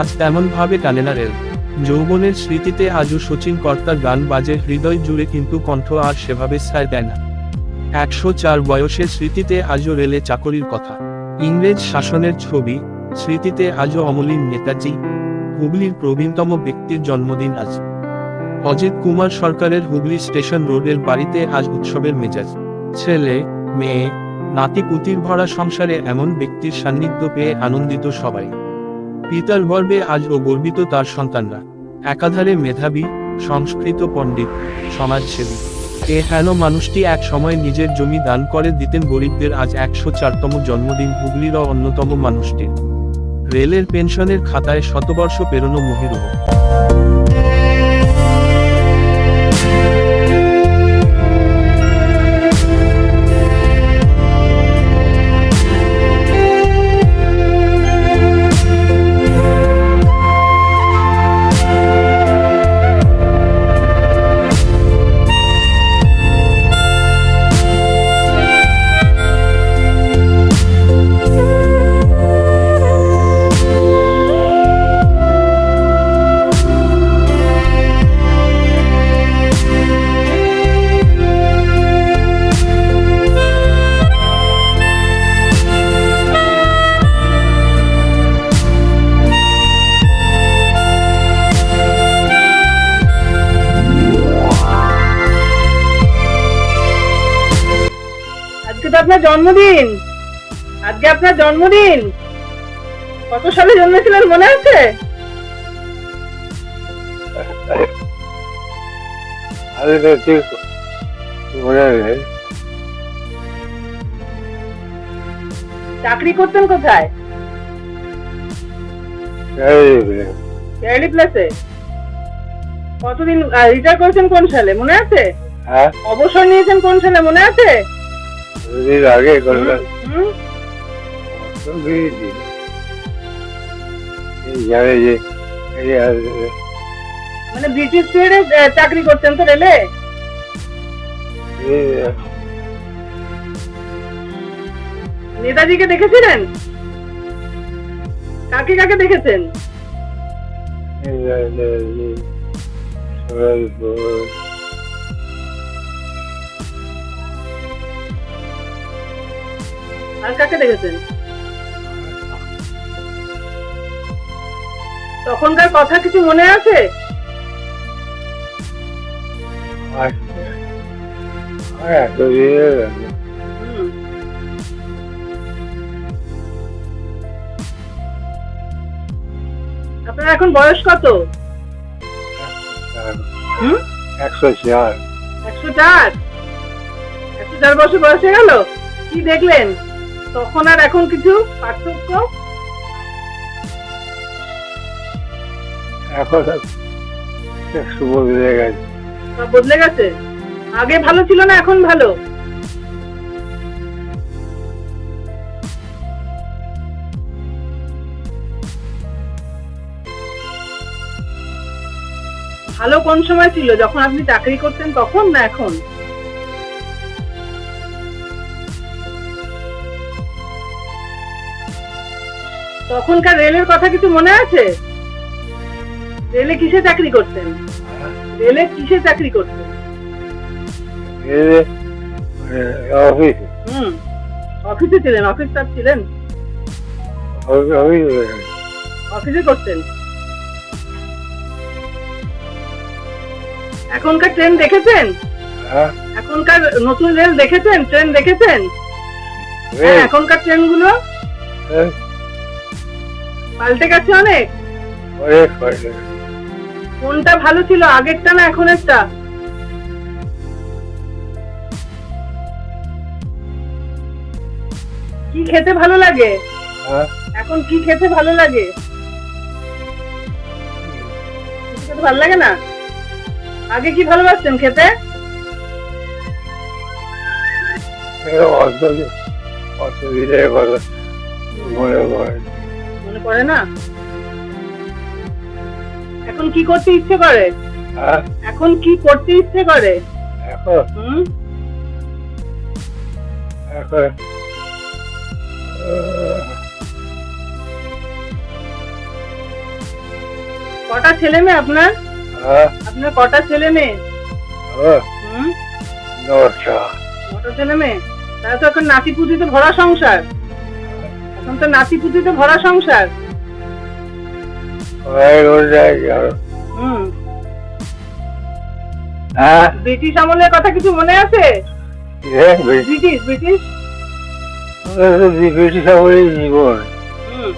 আজ তেমন ভাবে টানে না রেল। যৌবনের স্মৃতিতে আজও সচিন কর্তার গান বাজে, হৃদয় জুড়ে কিন্তু কণ্ঠ আর সেভাবে ছায় দেয় না। একশো চার বয়সের স্মৃতিতে আজও রেলে চাকরির কথা। ইংরেজ শাসনের ছবি, স্মৃতিতে আজও অমলিন নেতাজি, হুগলির প্রবীণতম ব্যক্তির জন্মদিন আজ। অজিত কুমার সরকারের হুগলি স্টেশন রোডের বাড়িতে আজ উৎসবের মেজাজ। ছেলে, মেয়ে নাতি পুতির ভরা সংসারে এমন ব্যক্তির সান্নিধ্য পেয়ে আনন্দিত সবাই। পিতার গর্বে আজও গর্বিত তার সন্তানরা। একাধারে মেধাবী, সংস্কৃত পণ্ডিত, সমাজসেবী। এ হেন মানুষটি এক সময় নিজের জমি দান করে দিতেন গরিবদের আজ একশো চারতম জন্মদিন হুগলির অন্যতম মানুষটির। রেলের পেনশনের খাতায় শতবর্ষ পেরোনো মহিরুহ। আপনার জন্মদিন? আজকে আপনার জন্মদিন? কত সালে জন্মেছিলেন মনে আছে? আরে ঠিক মনে নেই। চাকরি করতেন কোথায়? কতদিন রিটায়ার করেছেন কোন সালে? মনে আছে? হ্যাঁ। অবসর নিয়েছেন কোন সালে? মনে আছে? আগে মানে ব্রিটিশ পিরিয়ডে চাকরি করতেন তো রেলে নেতাজিকে দেখেছিলেন কাকে কাকে দেখেছেন এই এই সবাই আর কাকে দেখেছেন? তখনকার কথা কিছু মনে আছে? আপনার এখন বয়স কত? একশো চার একশো চার? একশো চার বছর বয়স হয়ে গেল? কি দেখলেন? তখন আর এখন কিছু পার্থক্য? এখন বদলে গেছে। বদলে গেছে? আগে ভালো ছিল না এখন ভালো? ভালো কোন সময় ছিল? যখন আপনি চাকরি করতেন তখন না এখন? তখনকার রেলের কথা কিছু মনে আছে? রেলে কিসে চাকরি করতেন? রেলে কিসে চাকরি করতেন? হুম অফিসে ছিলেন অফিস স্টাফ ছিলেন? অফিস অফিসে। করতেন? এখনকার ট্রেন দেখেছেন? হ্যাঁ। এখনকার নতুন রেল দেখেছেন? ট্রেন দেখেছেন? হ্যাঁ এখনকার ট্রেনগুলো? হ্যাঁ, পাল্টে গেছে অনেক? অনেক কোনটা ভালো ছিল? আগেরটা না এখনেরটা? কি খেতে ভালো লাগে? হ্যাঁ? এখন কি খেতে ভালো লাগে? ভালো লাগে না? আগে কি ভালোবাসতেন খেতে? অত মনে পড়ে মনে পড়ে না? এখন কি করতে ইচ্ছে করে? হ্যাঁ। এখন কি করতে ইচ্ছে করে? এখন? হুম? এখন? কটা ছেলে মেয়ে আপনার? হ্যাঁ। আপনার কটা ছেলে মেয়ে? হ্যাঁ। নটা। কটা ছেলে মেয়ে? তাহলে তো এখন নাতি পুতিতে ভরা সংসার। এখন তো নাতি পুতিতে ভরা সংসার। হুম। হ্যাঁ? ব্রিটিশ আমলের কথা কিছু মনে আছে? British British? ব্রিটিশ আমলের জীবন। হুম।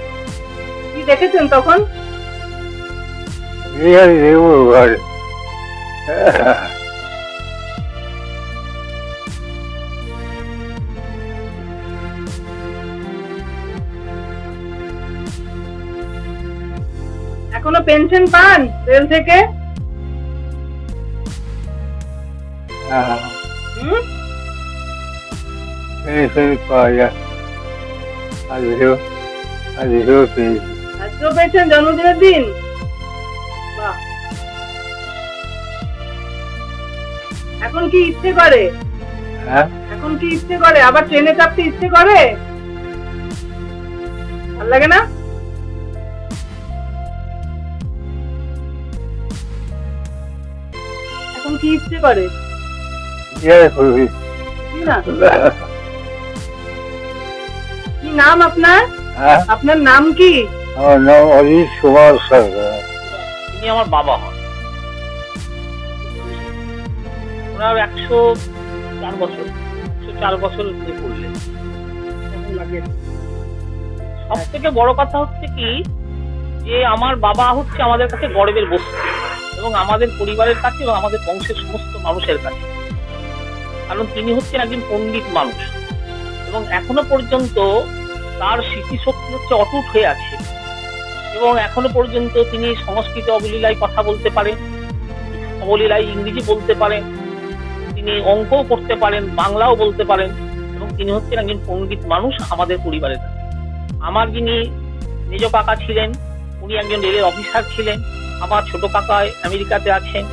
কি দেখেছেন তখন? এই আর পেনশন পান রেল থেকে? হ্যাঁ আজকেও পেয়েছেন জন্মদিনের দিন? বাহ। এখন কি ইচ্ছে করে? হ্যাঁ? এখন কি ইচ্ছে করে? আবার ট্রেনে চাপতে ইচ্ছে করে? ভালো লাগে না? কি ইচ্ছে করে? ইয়ে কি নাম আপনার? হ্যাঁ? আপনার নাম কি? আমার নাম অজিত কুমার সরকার। তিনি আমার বাবা হন। ওনার একশো চার বছর একশো চার বছর উনি করলেন সব থেকে বড় কথা হচ্ছে কি যে আমার বাবা হচ্ছে আমাদের কাছে গর্বের বস্তু। এবং আমাদের পরিবারের কাছে এবং আমাদের বংশের সমস্ত মানুষের কাছে। কারণ তিনি হচ্ছেন একজন পণ্ডিত মানুষ। এবং এখনও পর্যন্ত তার স্মৃতিশক্তি হচ্ছে অটুট হয়ে আছে। এবং এখনও পর্যন্ত তিনি সংস্কৃত অবলীলায় কথা বলতে পারেন, অবলীলায় ইংরেজি বলতে পারেন, তিনি অঙ্কও করতে পারেন, বাংলাও বলতে পারেন, এবং তিনি হচ্ছেন একজন পণ্ডিত মানুষ আমাদের পরিবারের আমার যিনি নিজ কাকা ছিলেন, উনি একজন রেলের অফিসার ছিলেন আমার ছোট কাকা আমেরিকাতে আছেন।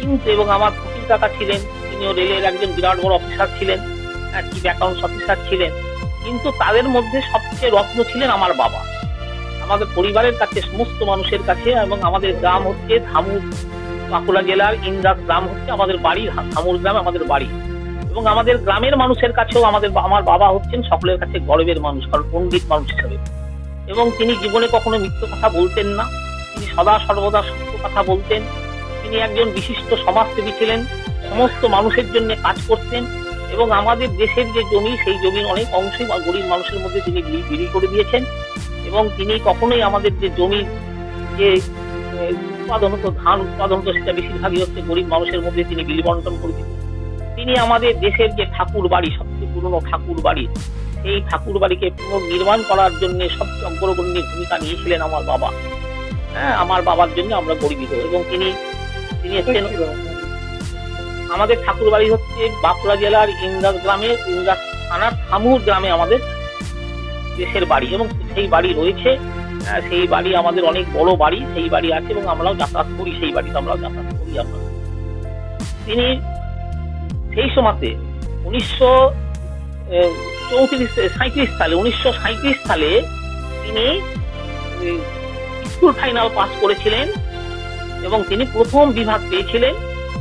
কিন্তু এবং আমার খুকির কাকা ছিলেন, তিনিও রেলের একজন বিরাট বড় অফিসার ছিলেন চিফ অ্যাকাউন্টস অফিসার ছিলেন। কিন্তু তাদের মধ্যে সবচেয়ে রত্ন ছিলেন আমার বাবা। আমাদের পরিবারের কাছে, সমস্ত মানুষের কাছে এবং আমাদের গ্রাম হচ্ছে ধামুর বাঁকুড়া জেলার ইন্দ্রাস গ্রাম হচ্ছে আমাদের বাড়ি, ধামুর গ্রাম আমাদের বাড়ি। এবং আমাদের গ্রামের মানুষের কাছেও আমাদের আমার বাবা হচ্ছেন সকলের কাছে গর্বের মানুষ, কারণ পণ্ডিত মানুষ হিসেবে। এবং তিনি জীবনে কখনো মিথ্য কথা বলতেন না। তিনি সদা সর্বদা সত্য কথা বলতেন। তিনি একজন বিশিষ্ট সমাজসেবী ছিলেন, সমস্ত মানুষের জন্য কাজ করতেন এবং আমাদের দেশের যে জমি, সেই জমির অনেক অংশই গরিব মানুষের মধ্যে তিনি বিলি- করে দিয়েছেন এবং তিনি কখনোই আমাদের যে জমি যে উৎপাদন হতো, ধান উৎপাদন হতো, সেটা বেশিরভাগই হচ্ছে গরিব মানুষের মধ্যে তিনি বিলি বন্টন করে দিতেন। তিনি আমাদের দেশের যে ঠাকুর বাড়ি, সবচেয়ে পুরনো ঠাকুর বাড়ি, সেই ঠাকুর বাড়িকে পুনর্নির্মাণ করার জন্য সবচেয়ে অগ্রগণ্য ভূমিকা নিয়েছিলেন আমার বাবা। হ্যাঁ আমার বাবার জন্য আমরা গর্বিত। এবং তিনি তিনি হচ্ছেন আমাদের ঠাকুর বাড়ি হচ্ছে বাঁকুড়া জেলার ইন্দাস গ্রামে ইন্দাস থানার থামুর গ্রামে আমাদের দেশের বাড়ি। এবং সেই বাড়ি রয়েছে আহ, সেই বাড়ি আমাদের অনেক বড় বাড়ি সেই বাড়ি আছে এবং আমরাও যাতায়াত করি সেই বাড়িতে আমরাও যাতায়াত করি আমরা। তিনি সেই সময়তে উনিশশো চৌত্রিশ সাঁত্রিশ সালে উনিশশো সাঁত্রিশ সালে তিনি স্কুল ফাইনাল পাস করেছিলেন এবং তিনি প্রথম বিভাগ পেয়েছিলেন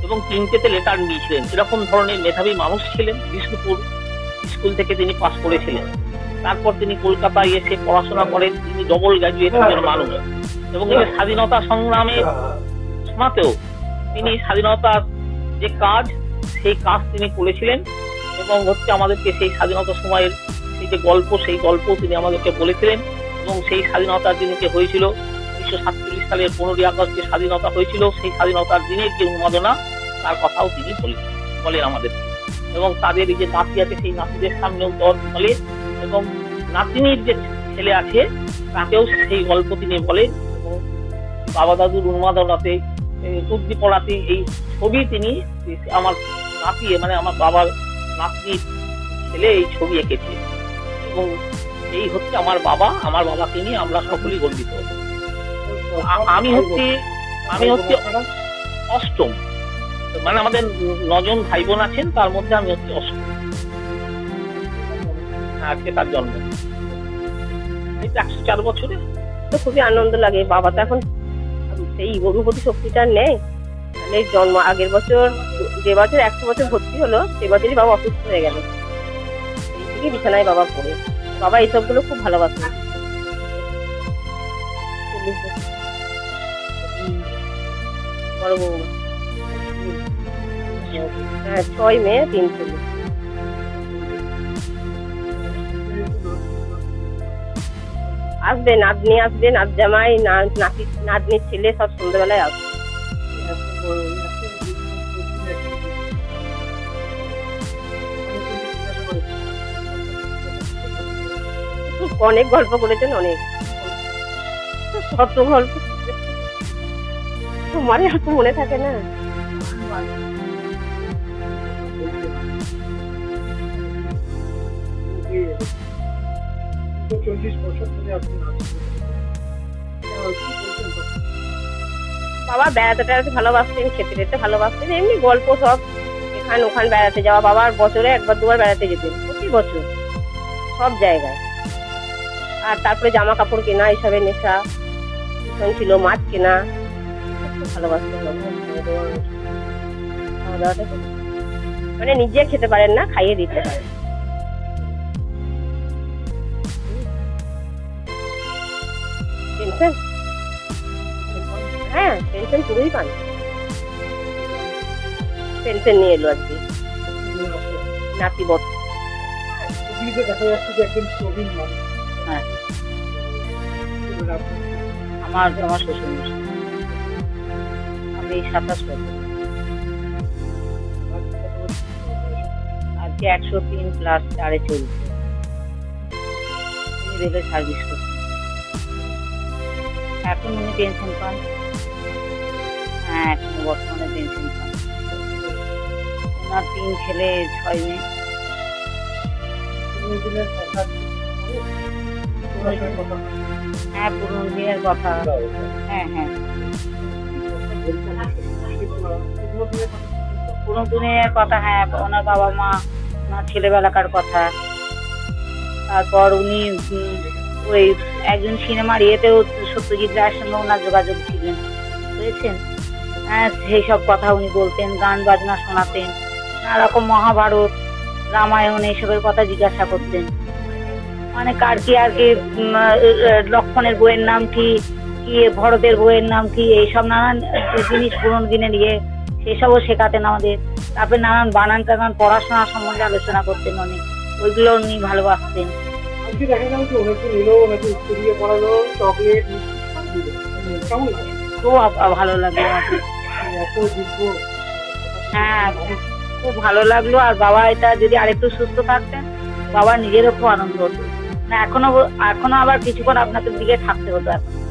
এবং তিনটেতে লেটার নিয়েছিলেন। এরকম ধরনের মেধাবী মানুষ ছিলেন বিষ্ণুপুর স্কুল থেকে তিনি পাস করেছিলেন। তারপর তিনি কলকাতায় এসে পড়াশোনা করেন, তিনি ডবল গ্রাজুয়েট মানুষ এবং এই স্বাধীনতা সংগ্রামের সময়তেও তিনি স্বাধীনতার যে কাজ, সেই কাজ তিনি করেছিলেন এবং হচ্ছে আমাদেরকে সেই স্বাধীনতা সময়ের সেই যে গল্প, সেই গল্প তিনি আমাদেরকে বলেছিলেন এবং সেই স্বাধীনতার দিনে যে হয়েছিল উনিশশো সাতচল্লিশ সালের পনেরোই আগস্ট যে স্বাধীনতা হয়েছিল, সেই স্বাধীনতার দিনের যে উন্মাদনা, তার কথাও তিনি বলে বলেন আমাদের। এবং তাদের যে নাতি আছে, সেই নাতিদের সামনেও দল বলে এবং নাতিনির যে ছেলে আছে, তাকেও সেই গল্প তিনি বলেন। এবং বাবা দাদুর উন্মাদনাতে উদ্দীপনাতে এই ছবি তিনি আমার নাতি মানে আমার বাবার নাতনির ছেলে এই ছবি এঁকেছে। এবং এই হচ্ছে আমার বাবা, আমার বাবাকে নিয়ে আমরা সকলেই গর্বিত। আমি হচ্ছে আমি হচ্ছে অষ্টম। মানে আমাদের নজন ভাই বোন আছেন, তার মধ্যে আমি হচ্ছে অষ্টম। আজকে তার জন্ম। একশো চার বছরে। তো খুবই আনন্দ লাগে। বাবা তো এখন সেই অনুভূতি শক্তিটা নেই তাহলে জন্ম আগের বছর, যে বছর একশো বছর ভর্তি হলো, সে বছরই বাবা অসুস্থ হয়ে গেল। সেই থেকে বিছানায় বাবা পড়ে। বাবা এইসবগুলো খুব ভালোবাসে। চল্লিশ বছর। হ্যাঁ ছয় মে তিন চল্লিশ আসবে, নাতনি আসবে, নাত জামাই নাতি, নাতনির ছেলে সব সন্ধ্যাবেলায় আসবে। অনেক গল্প করেছেন, অনেক। কত গল্প। তোমার এত মনে থাকে না। চল্লিশ বছর ধরে আপনি বাবা বেড়াতে টেড়াতে ভালোবাসতেন খেতে টেতে ভালোবাসতেন এমনি গল্প সব। এখান ওখান বেড়াতে যাওয়া বাবার বছরে একবার দুবার বেড়াতে যেতেন প্রতি বছর। সব জায়গায়। আর তারপরে জামা কাপড় কেনা এইসবের নেশা। ছিল মাছ কেনা। খুব খাওয়া দাওয়াটা মানে নিজে খেতে পারেন না খাইয়ে দিতে হয় টেনশন? হ্যাঁ পেনশন পুরোই পান। পেনশন নিয়ে এলো নাতি দেখা যাচ্ছে যে একজন প্রবীণ মানুষ। হ্যাঁ। আমার আমার শ্বশুর আমি সাতাশ বয়স? আজকে একশো তিন প্লাস চারে চলছে। উনি রেলে সার্ভিস করছেন এখন উনি পেনশন পান। হ্যাঁ এখন বর্তমানে পেনশন পান। ওনার তিন ছেলে, ছয় মেয়ে। হ্যাঁ পুরোনো দিনের কথা। হ্যাঁ হ্যাঁ। দিনের কথা হ্যাঁ ওনার বাবা মা, ওনার ছেলেবেলাকার কথা। তারপর উনি ওই একজন সিনেমার ইয়েতেও সত্যজিৎ রায়ের সঙ্গে ওনার যোগাযোগ ছিলেন। বুঝেছেন? হ্যাঁ সেই সব কথা উনি বলতেন, গান বাজনা শোনাতেন নানা রকম মহাভারত, রামায়ণ, এইসবের কথা জিজ্ঞাসা করতেন। মানে কার কি আর কি লক্ষণের বইয়ের নাম কি কি ভরতের বইয়ের নাম কি এইসব নানান জিনিস পুরনো দিনের ইয়ে সেসবও শেখাতেন আমাদের। তারপরে নানান বানান টানান পড়াশোনা সম্বন্ধে আলোচনা করতেন অনেক। ওইগুলো উনি ভালোবাসতেন। খুব ভালো লাগল হ্যাঁ খুব খুব ভালো লাগল। আর বাবা এটা যদি আরেকটু সুস্থ থাকতেন বাবা নিজেরও খুব আনন্দ হতো। না এখনও এখনও আবার কিছুক্ষণ আপনাদের দিকে থাকতে হতো এখন।